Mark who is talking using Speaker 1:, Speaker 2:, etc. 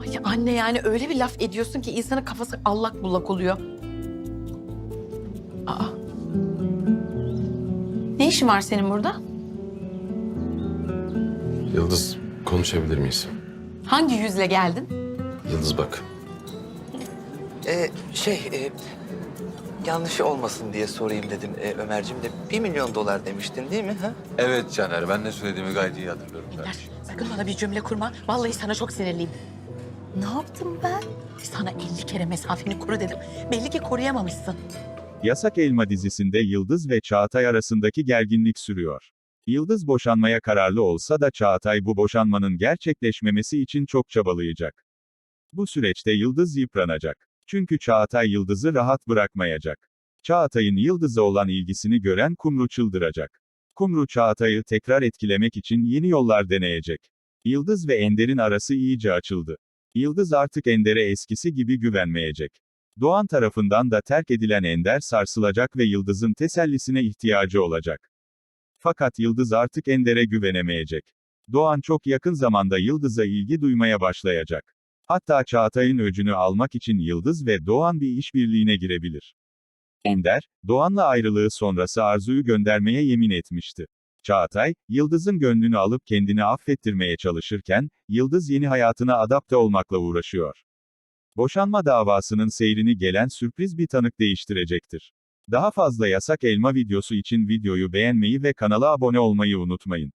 Speaker 1: Ay anne yani öyle bir laf ediyorsun ki insanın kafası allak bullak oluyor. Aa. Ne işin var senin burada?
Speaker 2: Yıldız konuşabilir miyiz?
Speaker 1: Hangi yüzle geldin?
Speaker 2: Yıldız bak.
Speaker 3: Ee, şey, e, yanlış olmasın diye sorayım dedim e, Ömerciğim de. Bir milyon dolar demiştin değil mi? Ha?
Speaker 4: Evet Caner, ben ne söylediğimi gayet iyi hatırlıyorum.
Speaker 1: Ender
Speaker 4: kardeşim.
Speaker 1: sakın bana bir cümle kurma. Vallahi sana çok sinirliyim.
Speaker 5: Ne yaptım ben?
Speaker 1: Sana 50 kere mesafeni koru dedim. Belli ki koruyamamışsın.
Speaker 6: Yasak Elma dizisinde Yıldız ve Çağatay arasındaki gerginlik sürüyor. Yıldız boşanmaya kararlı olsa da Çağatay bu boşanmanın gerçekleşmemesi için çok çabalayacak. Bu süreçte Yıldız yıpranacak. Çünkü Çağatay Yıldız'ı rahat bırakmayacak. Çağatay'ın Yıldız'a olan ilgisini gören Kumru çıldıracak. Kumru Çağatay'ı tekrar etkilemek için yeni yollar deneyecek. Yıldız ve Ender'in arası iyice açıldı. Yıldız artık Ender'e eskisi gibi güvenmeyecek. Doğan tarafından da terk edilen Ender sarsılacak ve Yıldız'ın tesellisine ihtiyacı olacak. Fakat Yıldız artık Ender'e güvenemeyecek. Doğan çok yakın zamanda Yıldız'a ilgi duymaya başlayacak. Hatta Çağatay'ın öcünü almak için Yıldız ve Doğan bir işbirliğine girebilir. Ender, Doğan'la ayrılığı sonrası Arzu'yu göndermeye yemin etmişti. Çağatay, Yıldız'ın gönlünü alıp kendini affettirmeye çalışırken, Yıldız yeni hayatına adapte olmakla uğraşıyor. Boşanma davasının seyrini gelen sürpriz bir tanık değiştirecektir. Daha fazla yasak elma videosu için videoyu beğenmeyi ve kanala abone olmayı unutmayın.